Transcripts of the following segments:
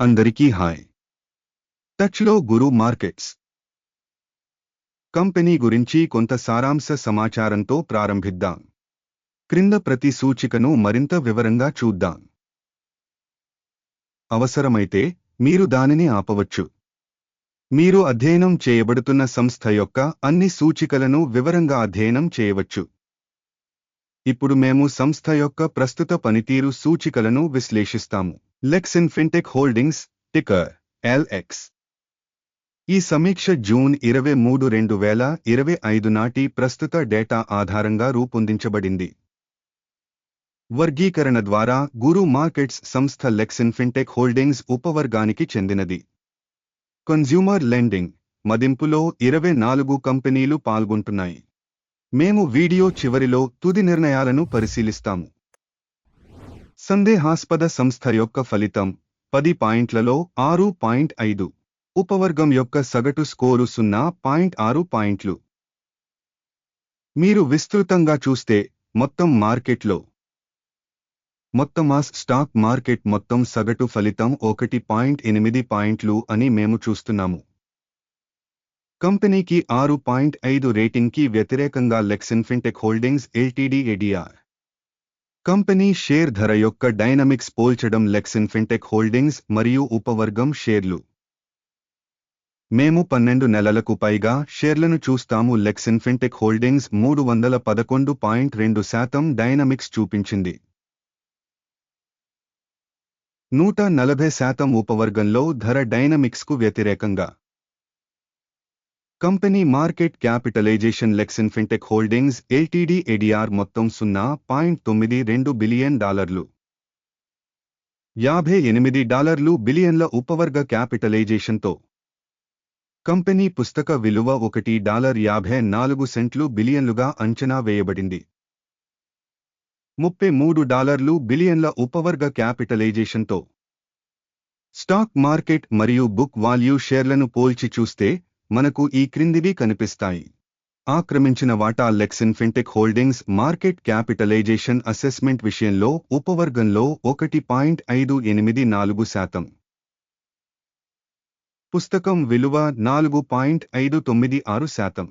అందరికీ హాయ్. టచ్లో గురు markets. Company గురించి కొంత సారాంశ సమాచారంతో ప్రారంభిద్దాం. క్రింద ప్రతి సూచికను మరింత వివరంగా చూద్దాం. అవసరమైతే మీరు దానిని ఆపవచ్చు. మీరు అధ్యయనం చేయబడుతున్న సంస్థ యొక్క అన్ని సూచికలను వివరంగా అధ్యయనం చేయవచ్చు. ఇప్పుడు మేము సంస్థ యొక్క ప్రస్తుత పనితీరు సూచికలను విశ్లేషిస్తాము. Lexin Fintech Holdings ticker LX ఈ సమీక్ష జూన్ ఇరవై మూడు రెండు వేల ఇరవై ఐదు నాటి ప్రస్తుత డేటా ఆధారంగా రూపొందించబడింది. వర్గీకరణ ద్వారా గురు మార్కెట్స్ సంస్థ లెక్సిన్ ఫిన్టెక్ హోల్డింగ్స్ ఉపవర్గానికి చెందినది. కన్జ్యూమర్ లెండింగ్ మదింపులో ఇరవై నాలుగు కంపెనీలు పాల్గొంటున్నాయి. మేము వీడియో చివరిలో తుది నిర్ణయాలను పరిశీలిస్తాము. సందేహాస్పద సంస్థ యొక్క ఫలితం పది పాయింట్లలో ఆరు పాయింట్ ఐదు. ఉపవర్గం యొక్క సగటు స్కోరు సున్నా పాయింట్ ఆరు పాయింట్లు. మీరు విస్తృతంగా చూస్తే మొత్తం మార్కెట్లో మొత్తం ఆ స్టాక్ మార్కెట్ మొత్తం సగటు ఫలితం ఒకటి పాయింట్ ఎనిమిది పాయింట్లు అని మేము చూస్తున్నాము. కంపెనీకి ఆరు పాయింట్ ఐదు రేటింగ్కి వ్యతిరేకంగా Lexin Fintech Holdings LTD ADR. Company share ధర యొక్క డైనమిక్స్ పోల్చడం లెక్సిన్ ఫిన్టెక్ హోల్డింగ్స్ మరియు ఉపవర్గం షేర్లు. మేము పన్నెండు నెలలకు పైగా షేర్లను చూస్తాము. లెక్సిన్ ఫిన్టెక్ హోల్డింగ్స్ మూడు వందల పదకొండు పాయింట్ రెండు శాతం డైనమిక్స్ చూపించింది. నూట నలభై శాతం ఉపవర్గంలో ధర డైనమిక్స్కు వ్యతిరేకంగా. Company market capitalisation Lexin Fintech Holdings LTD ADR మొత్తం సున్నా పాయింట్ తొమ్మిది రెండు బిలియన్ డాలర్లు. యాభై ఎనిమిది డాలర్లు బిలియన్ల ఉపవర్గ క్యాపిటలైజేషన్తో. కంపెనీ పుస్తక విలువ ఒకటి డాలర్ యాభై నాలుగు సెంట్లు బిలియన్లుగా అంచనా వేయబడింది. ముప్పై మూడు డాలర్లు బిలియన్ల ఉపవర్గ క్యాపిటలైజేషన్తో. స్టాక్ మార్కెట్ మరియు బుక్ వాల్యూ షేర్లను పోల్చి చూస్తే మనకు ఈ క్రిందివి కనిపిస్తాయి. ఆక్రమించిన వాటా Lexin Fintech Holdings market capitalisation assessment విషయంలో ఉపవర్గంలో ఒకటి పాయింట్ ఐదు ఎనిమిది నాలుగు శాతం. పుస్తకం విలువ నాలుగు పాయింట్ ఐదు తొమ్మిది ఆరు శాతం.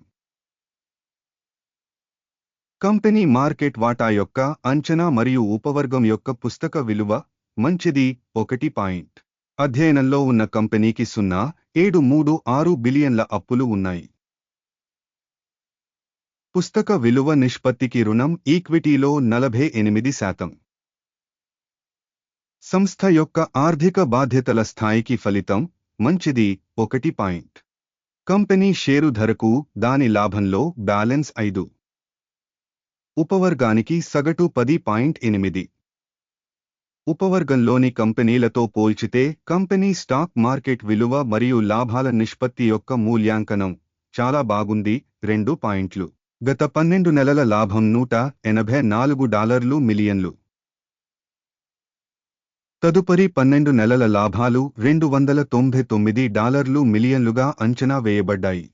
కంపెనీ మార్కెట్ వాటా యొక్క అంచనా మరియు ఉపవర్గం యొక్క పుస్తక విలువ మంచిది ఒకటి పాయింట్ అధ్యయనంలో ఉన్న కంపెనీకి సున్నా ఏడు మూడు ఆరు బిలియన్ల అప్పులు ఉన్నాయి. పుస్తక విలువ నిష్పత్తికి రుణం ఈక్విటీలో నలభై ఎనిమిది శాతం. సంస్థ యొక్క ఆర్థిక బాధ్యతల స్థాయికి ఫలితం మంచిది ఒకటి పాయింట్. కంపెనీ షేరు ధరకు దాని లాభంలో బ్యాలెన్స్ ఐదు. ఉపవర్గానికి సగటు పది పాయింట్ ఎనిమిది. ఉపవర్గంలోని కంపెనీలతో పోల్చితే కంపెనీ స్టాక్ మార్కెట్ విలువ మరియు లాభాల నిష్పత్తి యొక్క మూల్యాంకనం చాలా బాగుంది. రెండు పాయింట్లు. గత పన్నెండు నెలల లాభం నూట ఎనభై నాలుగు డాలర్లు మిలియన్లు. తదుపరి పన్నెండు నెలల లాభాలు రెండు వందల తొంభై తొమ్మిది డాలర్లు మిలియన్లుగా అంచనా వేయబడ్డాయి.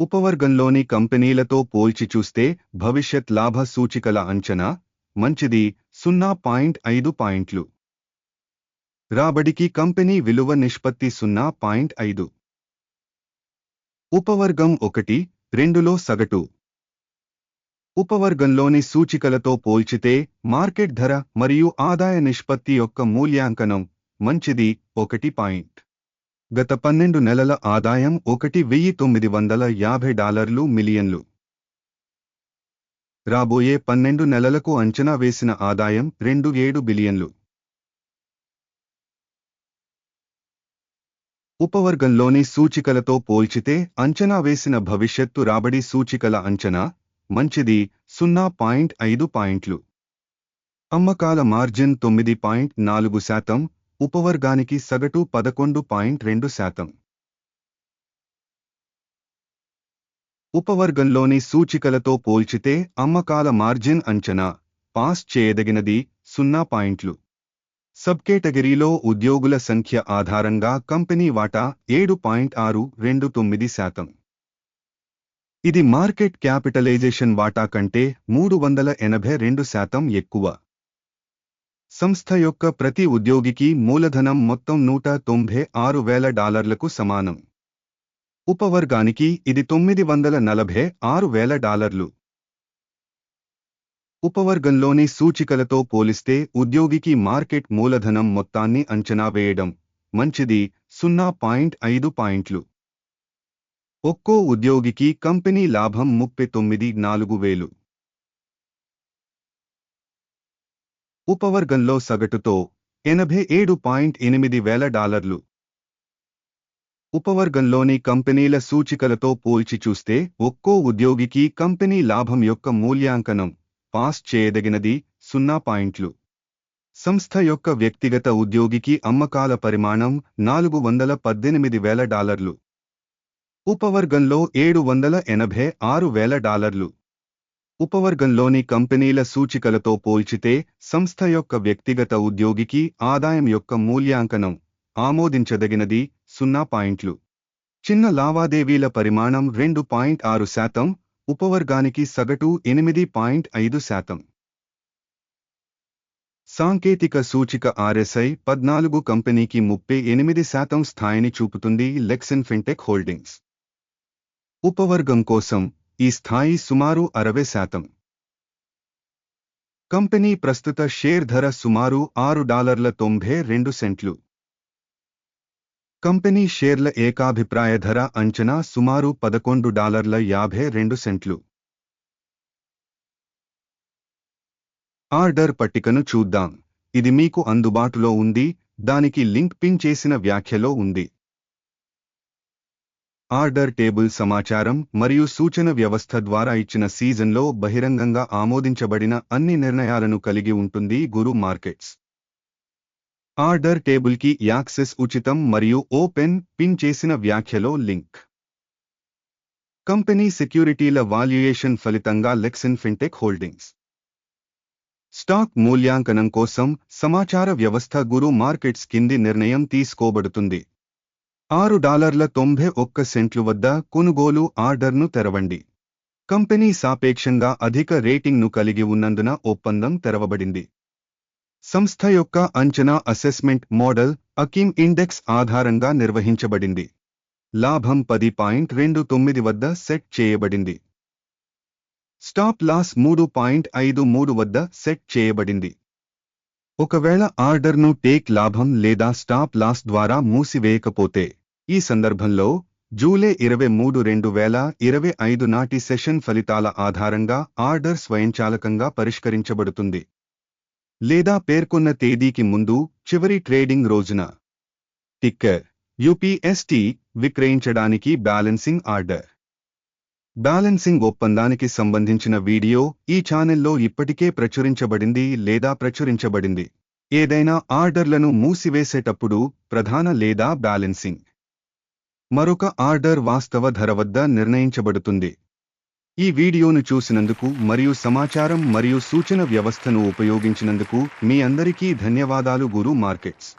ఉపవర్గంలోని కంపెనీలతో పోల్చి చూస్తే భవిష్యత్ లాభ సూచికల అంచనా మంచిది సున్నా పాయింట్ ఐదు పాయింట్లు. రాబడికి కంపెనీ విలువ నిష్పత్తి సున్నా పాయింట్ ఐదు. ఉపవర్గం ఒకటి రెండులో సగటు. ఉపవర్గంలోని సూచికలతో పోల్చితే మార్కెట్ ధర మరియు ఆదాయ నిష్పత్తి యొక్క మూల్యాంకనం మంచిది ఒకటి పాయింట్. గత పన్నెండు నెలల ఆదాయం ఒకటి వెయ్యి తొమ్మిది వందల యాభై డాలర్లు మిలియన్లు. రాబోయే పన్నెండు నెలలకు అంచనా వేసిన ఆదాయం రెండు ఏడు బిలియన్లు. ఉపవర్గంలోని సూచికలతో పోల్చితే అంచనా వేసిన భవిష్యత్తు రాబడి సూచికల అంచనా మంచిది సున్నా పాయింట్ ఐదు పాయింట్లు. అమ్మకాల మార్జిన్ తొమ్మిది పాయింట్ నాలుగు శాతం ఉపవర్గానికి సగటు పదకొండు పాయింట్ రెండు శాతం. ఉపవర్గంలోని సూచికలతో పోల్చితే అమ్మకాల మార్జిన్ అంచనా పాస్ చేయదగినది సున్నా పాయింట్లు. సబ్ కేటగిరీలో ఉద్యోగుల సంఖ్య ఆధారంగా కంపెనీ వాటా ఏడు పాయింట్ ఆరు రెండు తొమ్మిది శాతం. ఇది మార్కెట్ క్యాపిటలైజేషన్ వాటా కంటే మూడు వందల ఎనభై రెండు శాతం ఎక్కువ. సంస్థ యొక్క ప్రతి ఉద్యోగికి మూలధనం మొత్తం నూట తొంభై ఆరు వేల డాలర్లకు సమానం. ఉపవర్గానికి ఇది తొమ్మిది వందల నలభై ఆరు వేల డాలర్లు. ఉపవర్గంలోని సూచికలతో పోలిస్తే ఉద్యోగికి మార్కెట్ మూలధనం మొత్తాన్ని అంచనా వేయడం మంచిది సున్నా పాయింట్ ఐదు పాయింట్లు. ఒక్కో ఉద్యోగికి కంపెనీ లాభం ముప్పై తొమ్మిది నాలుగు వేలు. ఉపవర్గంలో సగటుతో ఎనభై ఏడు పాయింట్ ఎనిమిది వేల డాలర్లు. ఉపవర్గంలోని కంపెనీల సూచికలతో పోల్చి చూస్తే ఒక్కో ఉద్యోగికి కంపెనీ లాభం యొక్క మూల్యాంకనం పాస్ చేయదగినది సున్నా పాయింట్లు. సంస్థ యొక్క వ్యక్తిగత ఉద్యోగికి అమ్మకాల పరిమాణం నాలుగు వందల పద్దెనిమిది వేల డాలర్లు. ఉపవర్గంలో ఏడు వందల ఎనభై ఆరు వేల డాలర్లు. ఉపవర్గంలోని కంపెనీల సూచికలతో పోల్చితే సంస్థ యొక్క వ్యక్తిగత ఉద్యోగికి ఆదాయం యొక్క మూల్యాంకనం ఆమోదించదగినది సున్నా పాయింట్లు. చిన్న లావాదేవీల పరిమాణం రెండు పాయింట్ ఆరు శాతం ఉపవర్గానికి సగటు ఎనిమిది పాయింట్ ఐదు శాతం. సాంకేతిక సూచిక ఆర్ఎస్ఐ పద్నాలుగు కంపెనీకి ముప్పై ఎనిమిది శాతం స్థాయిని చూపుతుంది లెక్సన్ ఫిన్టెక్ హోల్డింగ్స్. ఉపవర్గం కోసం ఈ స్థాయి సుమారు అరవై శాతం. కంపెనీ ప్రస్తుత షేర్ ధర సుమారు ఆరు డాలర్ల తొంభై రెండు సెంట్లు. కంపెనీ షేర్ల ఏకాభిప్రాయ ధర అంచనా సుమారు పదకొండు డాలర్ల యాభై రెండు సెంట్లు. ఆర్డర్ పట్టికను చూద్దాం. ఇది మీకు అందుబాటులో ఉంది దానికి లింక్ పిన్ చేసిన వ్యాఖ్యలో ఉంది. ఆర్డర్ టేబుల్ సమాచారం మరియు సూచన వ్యవస్థ ద్వారా ఇచ్చిన సీజన్లో బహిరంగంగా ఆమోదించబడిన అన్ని నిర్ణయాలను కలిగి ఉంటుంది గురు మార్కెట్స్. ఆర్డర్ టేబుల్కి యాక్సెస్ ఉచితం మరియు ఓపెన్ పిన్ చేసిన వ్యాఖ్యలో లింక్. కంపెనీ సెక్యూరిటీల వాల్యుయేషన్ ఫలితంగా లెక్సన్ ఫిన్టెక్ హోల్డింగ్స్. స్టాక్ మూల్యాంకనం కోసం సమాచార వ్యవస్థ గురు మార్కెట్స్ కింది నిర్ణయం తీసుకోబడుతుంది. ఆరు డాలర్ల తొంభై ఒక్క సెంట్లు వద్ద కొనుగోలు ఆర్డర్ను తెరవండి. కంపెనీ సాపేక్షంగా అధిక రేటింగ్ను కలిగి ఉన్నందున ఒప్పందం తెరవబడింది. సంస్థ యొక్క అంచనా అసెస్మెంట్ మోడల్ అకిమ్ ఇండెక్స్ ఆధారంగా నిర్వహించబడింది. లాభం పది పాయింట్ రెండు తొమ్మిది వద్ద సెట్ చేయబడింది. స్టాప్ లాస్ మూడు పాయింట్ ఐదు మూడు వద్ద సెట్ చేయబడింది. ఒకవేళ ఆర్డర్ను టేక్ లాభం లేదా స్టాప్ లాస్ ద్వారా మూసివేయకపోతే ఈ సందర్భంలో జూలై ఇరవై మూడు రెండు వేల ఇరవై ఐదు నాటి సెషన్ ఫలితాల ఆధారంగా ఆర్డర్ స్వయంచాలకంగా పరిష్కరించబడుతుంది. లేదా పేర్కొన్న తేదీకి ముందు చివరి ట్రేడింగ్ రోజున. టిక్కర్ యుపిఎస్టి విక్రయించడానికి బ్యాలెన్సింగ్ ఆర్డర్. బ్యాలెన్సింగ్ ఒప్పందానికి సంబంధించిన వీడియో ఈ ఛానెల్లో ఇప్పటికే ప్రచురించబడింది లేదా ప్రచురించబడింది. ఏదైనా ఆర్డర్లను మూసివేసేటప్పుడు ప్రధాన లేదా బ్యాలెన్సింగ్. మరొక ఆర్డర్ వాస్తవ ధర వద్ద నిర్ణయించబడుతుంది. ఈ వీడియోను చూసినందుకు మరియు సమాచారం మరియు సూచన వ్యవస్థను ఉపయోగించినందుకు మీ అందరికీ ధన్యవాదాలు గురు మార్కెట్స్.